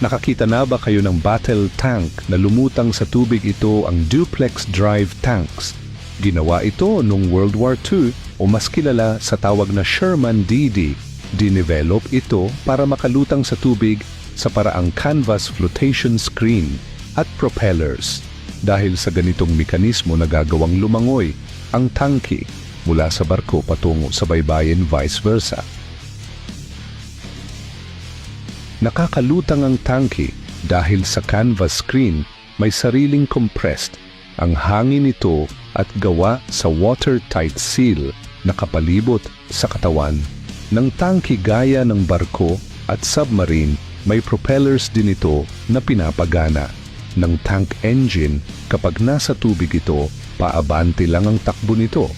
Nakakita na ba kayo ng battle tank na lumutang sa tubig ito ang duplex drive tanks? Ginawa ito noong World War II o mas kilala sa tawag na Sherman DD. Dinevelop ito para makalutang sa tubig sa paraang canvas flotation screen at propellers. Dahil sa ganitong mekanismo na gagawang lumangoy ang tangke mula sa barko patungo sa baybayin vice versa. Nakakalutang ang tangke dahil sa canvas screen may sariling compressed ang hangin nito at gawa sa watertight seal na kapalibot sa katawan. Ng tangke gaya ng barko at submarine may propellers din ito na pinapagana. Ng tank engine kapag nasa tubig ito, paabante lang ang takbo nito